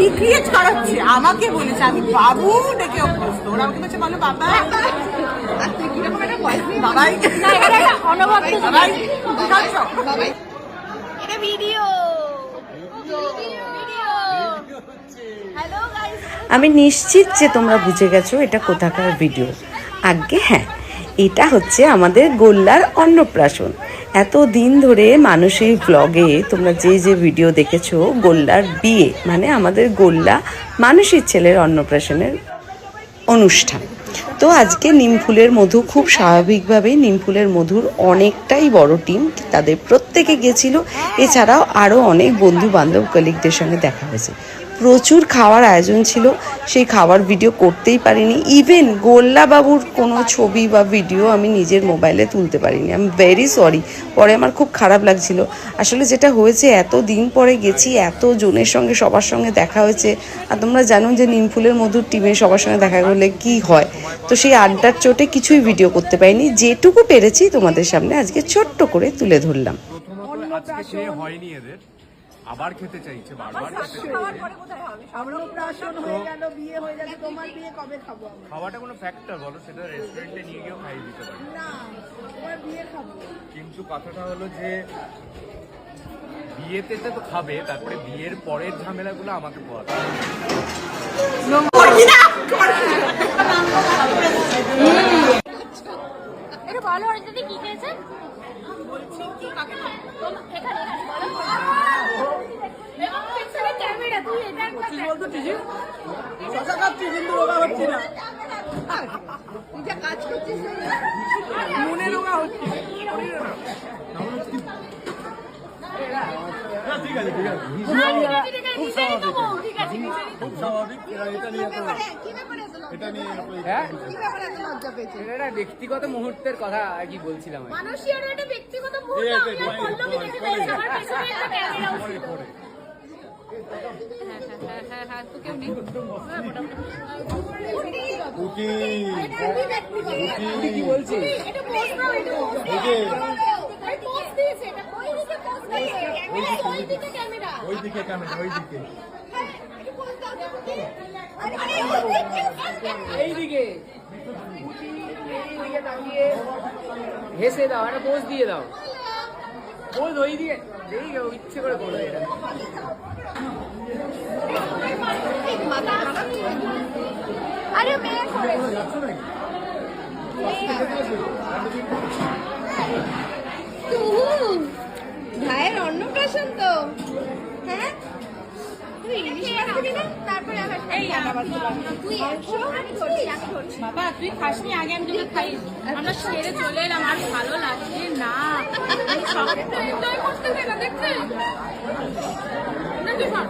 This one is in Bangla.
রিক্রিয়েট করাচ্ছে। আমাকে বলেছে আমি বাবু ডেকে অভ্যস্ত। ওরা আমাকে বলছে বলো বাবা। বাবাই। বাবাই বাবাই। এটা ভিডিও। আমি নিশ্চিত যে তোমরা বুঝে গেছো এটা কোথাকার ভিডিও। আগে হ্যাঁ এটা হচ্ছে আমাদের গোল্লার অন্নপ্রাশন। এত দিন ধরে মানুষের ব্লগে তোমরা যে যে ভিডিও দেখেছ, গোল্লার বিয়ে মানে আমাদের গোল্লা মানুষের ছেলের অন্নপ্রাশনের অনুষ্ঠান। তো আজকে নিমফুলের মধু খুব স্বাভাবিকভাবেই নিমফুলের মধুর অনেকটাই বড় টিম, তাদের প্রত্যেকে গেছিল এছাড়াও আরও অনেক বন্ধু বান্ধব কলিগদের সঙ্গে দেখা হয়েছে। প্রচুর খাওয়ার আয়োজন ছিল, সেই খাওয়ার ভিডিও করতেই পারিনি। ইভেন গোল্লা বাবুর কোনো ছবি বা ভিডিও আমি নিজের মোবাইলে তুলতে পারিনি। আমি ভেরি সরি পরে আমার খুব খারাপ লাগছিল। আসলে যেটা হয়েছে এত দিন পরে গেছি এত জনের সঙ্গে, সবার সঙ্গে দেখা হয়েছে। আর তোমরা জানো যে নিমফুলের মধুর টিমে সবার সঙ্গে দেখা করলে কি হয়? তো সেই আড্ডার চোটে কিছুই ভিডিও করতে পারিনি। যেটুকু পেরেছি তোমাদের সামনে আজকে ছোট্ট করে তুলে ধরলাম। প্রথমত আজকে খেয়ে হয়নি এদের আবার খেতে চাইছে বারবার খেতে চাইছে অন্নপ্রাশন হয়ে গেল বিয়ে হয়ে গেল তোমার বিয়ে কবে খাব আমি খাওয়াটা কোনো ফ্যাক্টর বলো সেটা রেস্টুরেন্টে নিয়ে গিয়েও খাইয়ে দিতে পারি। না তোমার বিয়ে খাব। কিন্তু কথাটা হলো যে বিয়েতে তো খাবে তারপরে বিয়ের পরের ঝামেলাগুলো আমাকে পোয়াতে হবে। করবি না এটা বলো অরিজিতে কি খেয়েছে তোমা- এখানে, এখানে, বলো। এবং পেছনে ক্যামেরা, তুই এটা একবার দেখ। শশা খাচ্ছি কিন্তু রোগা হচ্ছি না মনে রোগা হচ্ছে। ঠিক আছে, ঠিক আছে, দেবো, ঠিক আছে, মিশিয়ে দেবো। হ্যাঁ এটা ব্যক্তিগত মুহূর্তের কথা আর কি বলছিলাম আর কি। মানুষই ব্যক্তিগত মুহূর্ত আমরা পল্লবী দেখে ফেলেছি, আমার পেছনে একটা ক্যামেরাও ছিল। হ্যাঁ, হ্যাঁ, হ্যাঁ, হ্যাঁ, হ্যাঁ, তো কেউ নেই। হ্যাঁ, মোটামুটি। তুই কি বলছিস এটা post দাও, এটা post দাও। আরে post দিয়েছে, এটা ওই দিকে post দিয়েছে। ক্যামেরা, ওই হেসে দাও, একটা পোজ দিয়ে দাও। পোজ ওই এই ও ইচ্ছে করে করবে এটা। আরে ভাইয়ের অন্নপ্রাশন তো হ্যাঁ তুই তারপরে আবার এই তুই একশো আমি ধরছি আমি ধরছি বাবা তুই খাসনি? আগে আমি তোকে খাই। আমরা সেরে চলে এলাম আর ভালো লাগছে না। আমি এনজয় করতে পেলাম দেখতে না তুই খা।